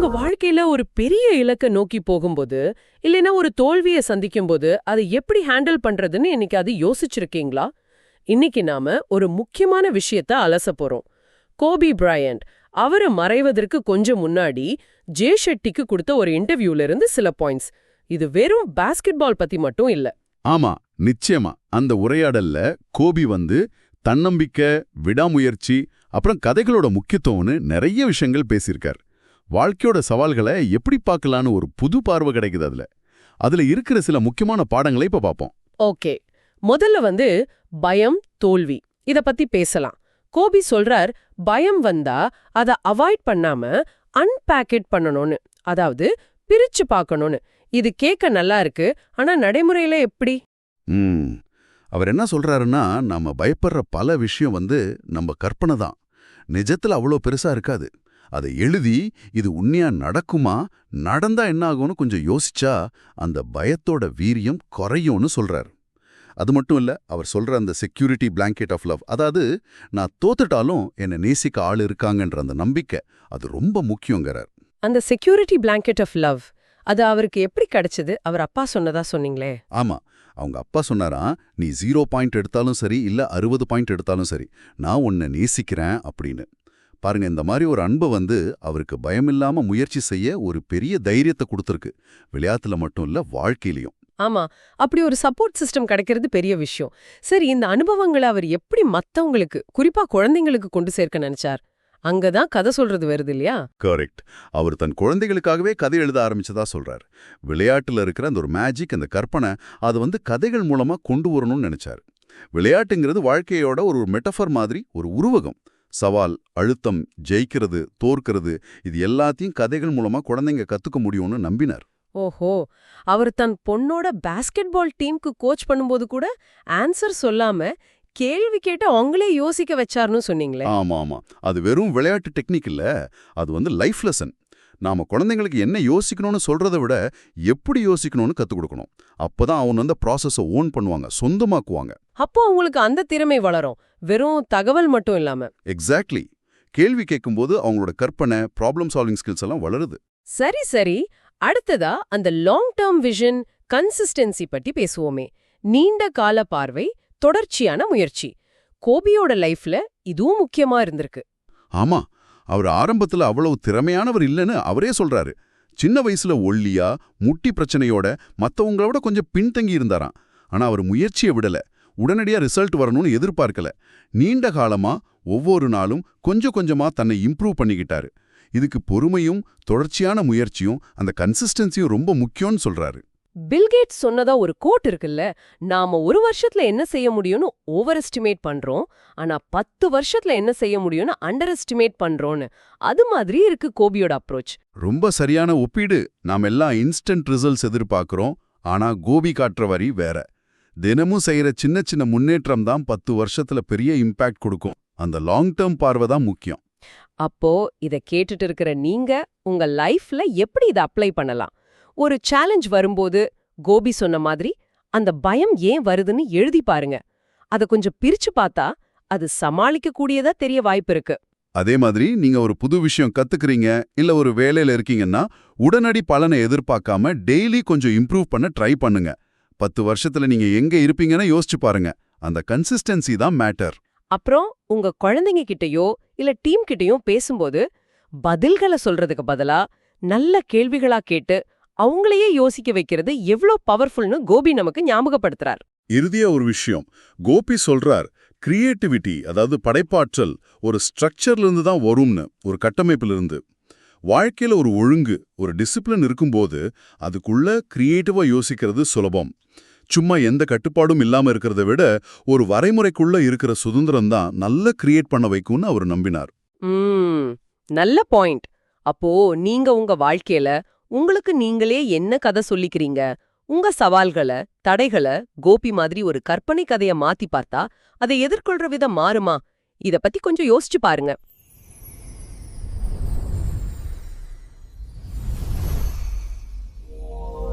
உங்க வாழ்க்கையில ஒரு பெரிய இலக்க நோக்கி போகும்போது இல்லைன்னா ஒரு தோல்வியை சந்திக்கும்போது அதை எப்படி ஹேண்டில் பண்றதுன்னு இன்னைக்கு அது யோசிச்சிருக்கீங்களா? இன்னைக்கு நாம ஒரு முக்கியமான விஷயத்த அலச போறோம். கோபி பிரையண்ட் அவரை மறைவதற்கு கொஞ்சம் முன்னாடி ஜே ஷெட்டிக்கு கொடுத்த ஒரு இன்டர்வியூல இருந்து சில பாயிண்ட்ஸ் இது வெறும் பாஸ்கெட்பால் பத்தி மட்டும் இல்ல. ஆமா நிச்சயமா. அந்த உரையாடல்ல கோபி வந்து தன்னம்பிக்கை விடாமுயற்சி அப்புறம் கதைகளோட முக்கியத்துவம்னு நிறைய விஷயங்கள் பேசியிருக்கார். வாழ்க்கையோட சவால்களை எப்படி பார்க்கலான்னு ஒரு புது பார்வை கிடைக்குது அதுல. அதுல இருக்கிற சில முக்கியமான பாடங்களை இப்ப பார்ப்போம். ஓகே. முதல்ல வந்து பயம் தோல்வி. இத பத்தி பேசலாம். கோபி சொல்றார் பயம் வந்தா அத அவாய்ட் பண்ணாம அன்பேக்கெட் பண்ணணும்னு. அதாவது பிரிச்சு பார்க்கணும்னு. இது கேட்க நல்லா இருக்கு. ஆனா நடைமுறையில எப்படி? அவர் என்ன சொல்றாருன்னா நாம பயப்படுற பல விஷயம் வந்து நம்ம கற்பனை தான். நிஜத்துல அவ்வளோ பெருசா இருக்காது. அதை எழுதி இது உண்மையா நடக்குமா நடந்தா என்ன ஆகும்னு கொஞ்சம் யோசிச்சா அந்த பயத்தோட வீரியம் குறையும்னு சொல்றார். அது மட்டும் இல்ல அவர் சொல்ற அந்த செக்யூரிட்டி பிளாங்கெட் ஆஃப் லவ் அதாவது நான் தோத்துட்டாலும் என்னை நேசிக்க ஆள் இருக்காங்கன்ற அந்த நம்பிக்கை அது ரொம்ப முக்கியங்கிறார். அந்த செக்யூரிட்டி பிளாங்கெட் ஆஃப் லவ் அது அவருக்கு எப்படி கிடைச்சது? அவர் அப்பா சொன்னதா சொன்னீங்களே? ஆமா அவங்க அப்பா சொன்னாராம் நீ ஜீரோ பாயிண்ட் எடுத்தாலும் சரி இல்ல அறுபது பாயிண்ட் எடுத்தாலும் சரி நான் உன்னை நேசிக்கிறேன் அப்படின்னு. பாருங்க இந்த மாதிரி ஒரு அன்பு வந்து அவருக்கு பயமில்லாம முயற்சி செய்ய ஒரு பெரிய தைரியத்தை கொடுத்துருக்கு. விளையாட்டுல மட்டும் இல்ல வாழ்க்கையிலையும். ஆமா. அப்படி ஒரு சப்போர்ட் சிஸ்டம் கிடைக்கிறது பெரிய விஷயம். சரி இந்த அனுபவங்களை அவர் எப்படி மத்தவங்களுக்கு குறிப்பா குழந்தைங்களுக்கு கொண்டு சேர்க்க நினைச்சார்? அங்கதான் கதை சொல்றது வருது இல்லையா? கரெக்ட் அவர் தன் குழந்தைகளுக்காகவே கதை எழுத ஆரம்பிச்சதா சொல்றார். விளையாட்டுல இருக்கிற அந்த ஒரு மேஜிக் அந்த கற்பனை அது வந்து கதைகள் மூலமா கொண்டு வரணும்னு நினைச்சாரு. விளையாட்டுங்கிறது வாழ்க்கையோட ஒரு மெட்டஃபர் மாதிரி ஒரு உருவகம். சவால் அழுத்தம் ஜெயிக்கிறது தோற்கிறது இது எல்லாத்தையும் கதைகள் மூலமா குழந்தைங்க கத்துக்க முடியும்னு நம்பினார். ஓஹோ! அவர் தன் பொண்ணோட பாஸ்கெட்பால் டீமுக்கு கோச் பண்ணும்போது கூட ஆன்சர் சொல்லாம கேள்வி கேட்டு அவங்களே யோசிக்க வச்சாருன்னு சொன்னீங்களே. ஆமா ஆமா. அது வெறும் விளையாட்டு டெக்னிக் இல்ல. அது வந்து லைஃப் லெசன் நாம குழந்தைங்களுக்கு என்ன யோசிக்கணும்னு சொல்றதை விட எப்படி யோசிக்கணும்னு கத்துக் கொடுக்கணும். அப்பதான் அவங்க வந்து ப்ராசஸை ஓன் பண்ணுவாங்க சொந்தமாக்குவாங்க. அப்போ அவங்களுக்கு அந்த திறமை வளரும். வெறும் தகவல் மட்டும் இல்லாம. எக்ஸாக்ட்லி கேள்வி கேட்கும்போது அவங்களோட கற்பனை ப்ராப்ளம் சால்விங் ஸ்கில்ஸ் எல்லாம் வளருது. சரி சரி. அடுத்ததா அந்த லாங் டேர்ம் விஷன் கன்சிஸ்டன்சி பத்தி பேசுவோமே. நீண்ட கால பார்வை தொடர்ச்சியான முயற்சி. கோபியோட லைஃப்ல இதுவும் முக்கியமா இருந்திருக்கு. ஆமா. அவர் ஆரம்பத்துல அவ்வளவு திறமையானவர் இல்லைன்னு அவரே சொல்றாரு. சின்ன வயசுல ஒல்லியா முட்டி பிரச்சனையோட மத்தவங்களோட கொஞ்சம் பின்தங்கி இருந்தாராம். ஆனா அவர் முயற்சியை விடல. உடனடியா ரிசல்ட் வரணும்னு எதிர்பார்க்கல. நீண்ட காலமா ஒவ்வொரு நாளும் கொஞ்சம் கொஞ்சமா தன்னை இம்ப்ரூவ் பண்ணிக்கிட்டாரு. இதுக்கு பொறுமையும் தொடர்ச்சியான முயற்சியும் அந்த கன்சிஸ்டன்சியும் ரொம்ப முக்கியம்னு சொல்றாரு. பில்கேட்ஸ் சொன்னதா ஒரு கோட் இருக்குல்ல நாம ஒரு வருஷத்துல என்ன செய்ய முடியும்னு ஓவர் எஸ்டிமேட் பண்றோம் ஆனா பத்து வருஷத்துல என்ன செய்ய முடியும்னு அண்டர் எஸ்டிமேட் பண்றோம்னு. அது மாதிரி இருக்கு கோபியோட அப்ரோச் ரொம்ப சரியான ஒப்பீடு. நாம் எல்லாம் இன்ஸ்டன்ட் ரிசல்ட்ஸ் எதிர்பார்க்கிறோம் ஆனா கோபி காட்டுற வரி வேற. தினமும் செய்யற சின்ன சின்ன முன்னேற்றம் தான் பத்து வருஷத்துல பெரிய இம்பாக்ட் கொடுக்கும். அந்த லாங் டேர்ம் பார்வை தான் முக்கியம். அப்போ இத கேட்டுட்டு இருக்கிற நீங்க உங்க லைஃப்ல எப்படி இத அப்ளை பண்ணலாம்? ஒரு சேலஞ்ச் வரும்போது கோபி சொன்ன மாதிரி அந்த பயம் ஏன் வருதுன்னு எழுதி பாருங்க. அத கொஞ்சம் பிரிச்சு பார்த்தா அது சமாளிக்க கூடியதா தெரிய வாய்ப்பு இருக்கு. அதே மாதிரி நீங்க ஒரு புது விஷயம் கத்துக்கிறீங்க இல்ல ஒரு வேலையில இருக்கீங்கன்னா உடனடி பலனை எதிர்பார்க்காம டெய்லி கொஞ்சம் இம்ப்ரூவ் பண்ண ட்ரை பண்ணுங்க. பத்து வருஷத்துல நீங்க எங்க இருப்பீங்கன்னு யோசிச்சு பாருங்க. அந்த கன்சிஸ்டன்சி தான் மேட்டர் அப்புறம் உங்க குழந்தைங்க கிட்டயோ இல்ல டீம் கிட்டயோ பேசும்போது பதில்களை சொல்றதுக்கு பதிலா நல்ல கேள்விகளா கேட்டு அவங்களையே யோசிக்க வைக்கிறது எவ்ளோ பவர்ஃபுல்னு கோபி நமக்கு ஞாபகப்படுத்துறார். இறுதியா ஒரு விஷயம். கோபி சொல்றார் கிரியேட்டிவிட்டி அதாவது படைப்பாற்றல் ஒரு ஸ்ட்ரக்சர்ல இருந்து தான் வரும்னு ஒரு கட்டமைப்புல இருந்து வாழ்க்கையில ஒரு ஒழுங்கு ஒரு டிசிப்ளின் இருக்கும்போது அதுக்குள்ள கிரியேட்டிவா யோசிக்கிறது சுலபம். சும்மா எந்த கட்டுப்பாடும் இல்லாம இருக்கிறத விட ஒரு வரைமுறைக்குள்ள இருக்கிற சுதந்திரம் தான் நல்ல கிரியேட் பண்ண வைக்கும்னு அவர் நம்பினார். நல்ல பாயிண்ட் அப்போ நீங்க உங்க வாழ்க்கையில உங்களுக்கு நீங்களே என்ன கதை சொல்லிக்கிறீங்க? உங்க சவால்களை தடைகளை கோபி மாதிரி ஒரு கற்பனை கதைய மாத்தி பார்த்தா அதை எதிர்கொள்ற விதம் மாறுமா? இத பத்தி கொஞ்சம் யோசிச்சு பாருங்க.